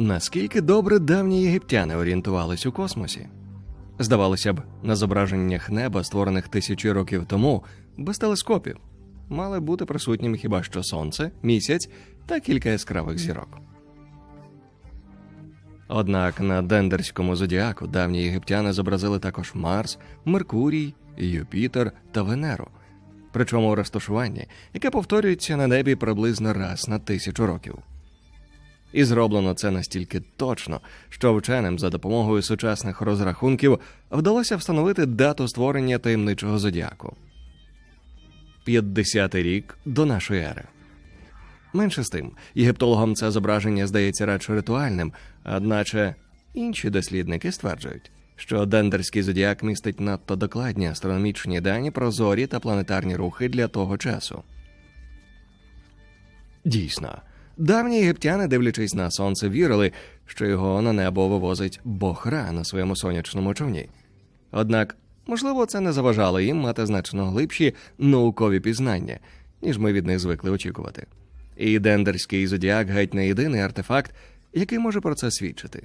Наскільки добре давні єгиптяни орієнтувались у космосі? Здавалося б, на зображеннях неба, створених тисячі років тому, без телескопів, мали бути присутнім хіба що сонце, місяць та кілька яскравих зірок. Однак на дендерському зодіаку давні єгиптяни зобразили також Марс, Меркурій, Юпітер та Венеру, причому у розташуванні, яке повторюється на небі приблизно раз на тисячу років. І зроблено це настільки точно, що вченим за допомогою сучасних розрахунків вдалося встановити дату створення таємничого зодіаку 50-й рік до нашої ери. Менше з тим, єгиптологам це зображення здається радше ритуальним, одначе інші дослідники стверджують, що дендерський зодіак містить надто докладні астрономічні дані про зорі та планетарні рухи для того часу. Дійсно, давні єгиптяни, дивлячись на сонце, вірили, що його на небо вивозить Бохра на своєму сонячному човні. Однак, можливо, це не заважало їм мати значно глибші наукові пізнання, ніж ми від них звикли очікувати. І дендерський зодіак геть не єдиний артефакт, який може про це свідчити.